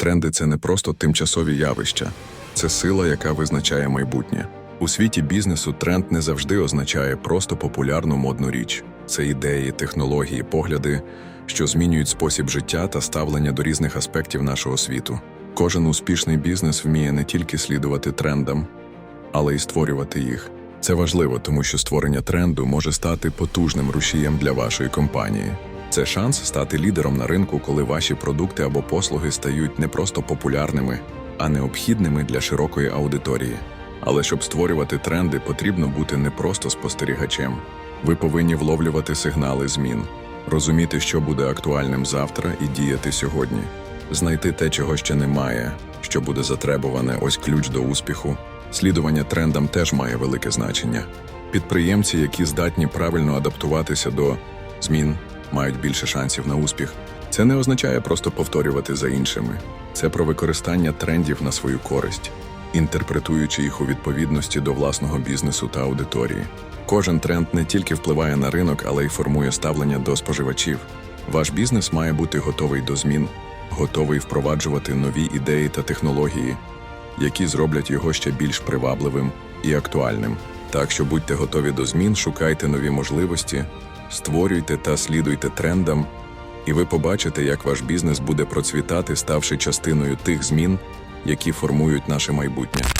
Тренди це не просто тимчасові явища, це сила, яка визначає майбутнє. У світі бізнесу тренд не завжди означає просто популярну модну річ. Це ідеї, технології, погляди, що змінюють спосіб життя та ставлення до різних аспектів нашого світу. Кожен успішний бізнес вміє не тільки слідувати трендам, але й створювати їх. Це важливо, тому що створення тренду може стати потужним рушієм для вашої компанії. Це шанс стати лідером на ринку, коли ваші продукти або послуги стають не просто популярними, а необхідними для широкої аудиторії. Але щоб створювати тренди, потрібно бути не просто спостерігачем. Ви повинні вловлювати сигнали змін, розуміти, що буде актуальним завтра, і діяти сьогодні, знайти те, чого ще немає, що буде затребуване, ось ключ до успіху. Слідування трендам теж має велике значення. Підприємці, які здатні правильно адаптуватися до змін, мають більше шансів на успіх. Це не означає просто повторювати за іншими. Це про використання трендів на свою користь, інтерпретуючи їх у відповідності до власного бізнесу та аудиторії. Кожен тренд не тільки впливає на ринок, але й формує ставлення до споживачів. Ваш бізнес має бути готовий до змін, готовий впроваджувати нові ідеї та технології, які зроблять його ще більш привабливим і актуальним. Так що будьте готові до змін, шукайте нові можливості, створюйте та слідуйте трендам, і ви побачите, як ваш бізнес буде процвітати, ставши частиною тих змін, які формують наше майбутнє.